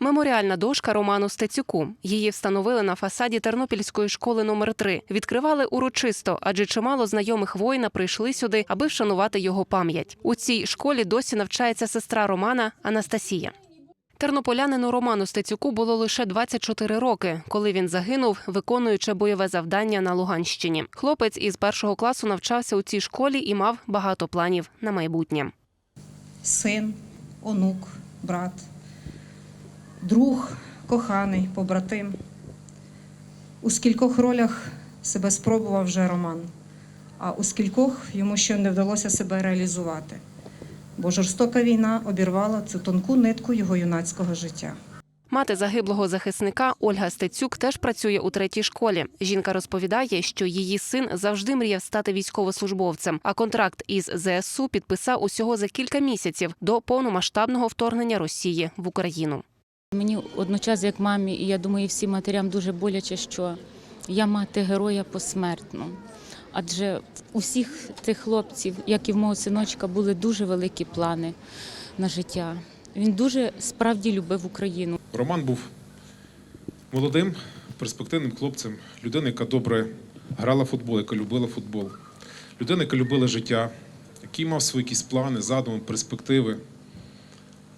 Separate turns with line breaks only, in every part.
Меморіальна дошка Роману Стецюку. Її встановили на фасаді Тернопільської школи номер 3 Відкривали урочисто, адже чимало знайомих воїна прийшли сюди, аби вшанувати його пам'ять. У цій школі досі навчається сестра Романа Анастасія. Тернополянину Роману Стецюку було лише 24 роки, коли він загинув, виконуючи бойове завдання на Луганщині. Хлопець із першого класу навчався у цій школі і мав багато планів на майбутнє.
син, онук, брат, друг, коханий, побратим. У скількох ролях себе спробував вже Роман, а у скількох йому ще не вдалося себе реалізувати, бо жорстока війна обірвала цю тонку нитку його юнацького життя.
Мати загиблого захисника Ольга Стецюк теж працює у третій школі. Жінка розповідає, що її син завжди мріяв стати військовослужбовцем, а контракт із ЗСУ підписав усього за кілька місяців до повномасштабного вторгнення Росії в Україну.
Мені одночас, як мамі, і я думаю, всім матерям дуже боляче, що я мати героя посмертно. Адже в усіх тих хлопців, як і в мого синочка, були дуже великі плани на життя. Він дуже справді любив Україну.
Роман був молодим, перспективним хлопцем, людина, яка добре грала в футбол, яка любила футбол, людина, яка любила життя, який мав свої якісь плани, задуми, перспективи.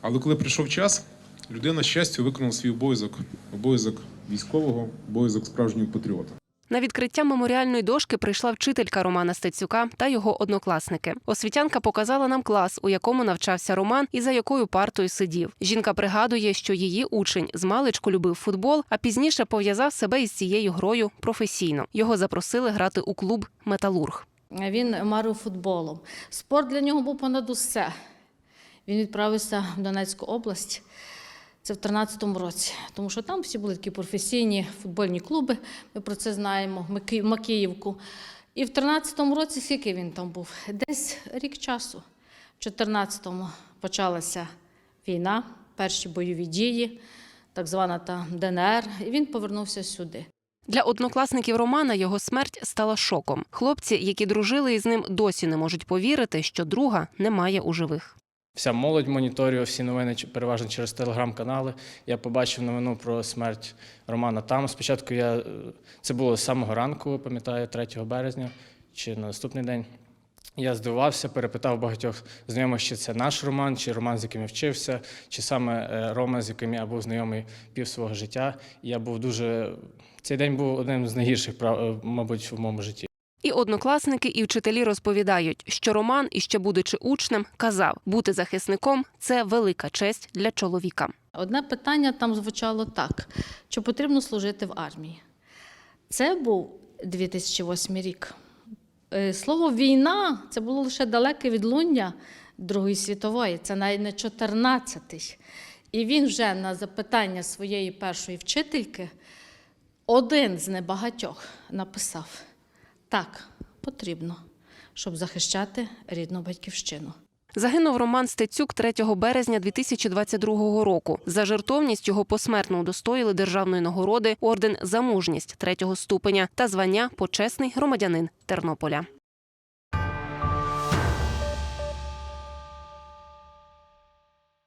Але коли прийшов час, людина з щастю виконала свій обов'язок, обов'язок військового, обов'язок справжнього патріота.
На відкриття меморіальної дошки прийшла вчителька Романа Стецюка та його однокласники. Освітянка показала нам клас, у якому навчався Роман і за якою партою сидів. Жінка пригадує, що її учень з маличку любив футбол, а пізніше пов'язав себе із цією грою професійно. Його запросили грати у клуб Металург.
Він марив футболом. Спорт для нього був понад усе. Він відправився в Донецьку область. Це в 13-му році, тому що там всі були такі професійні футбольні клуби. Ми про це знаємо. Макіївку. І в 13-му році скільки він там був? Десь рік часу. В 14-му почалася війна, перші бойові дії, так звана та ДНР, і він повернувся сюди.
Для однокласників Романа його смерть стала шоком. Хлопці, які дружили із ним, досі не можуть повірити, що друга немає у живих.
Вся молодь моніторює всі новини переважно через телеграм-канали. Я побачив новину про смерть Романа там. Спочатку я е, це було з самого ранку, пам'ятаю, 3 березня чи на наступний день. Я здивувався, перепитав багатьох знайомих, чи це наш Роман, чи Роман, з яким я вчився, чи саме е, Рома, з яким я був знайомий пів свого життя. Я був дуже цей день був одним з найгірших, е, мабуть, в моєму житті.
І однокласники, і вчителі розповідають, що Роман, іще будучи учнем, казав, бути захисником це велика честь для чоловіка.
Одне питання там звучало так: чи потрібно служити в армії? Це був 2008 рік. Е, Слово війна це було лише далеке відлуння Другої світової, це навіть не 14-й. І він вже на запитання своєї першої вчительки один з небагатьох написав: так, потрібно, щоб захищати рідну батьківщину.
Загинув Роман Стецюк 3 березня 2022 року. За жертовність його посмертно удостоїли державної нагороди орден за мужність третього ступеня та звання почесний громадянин Тернополя.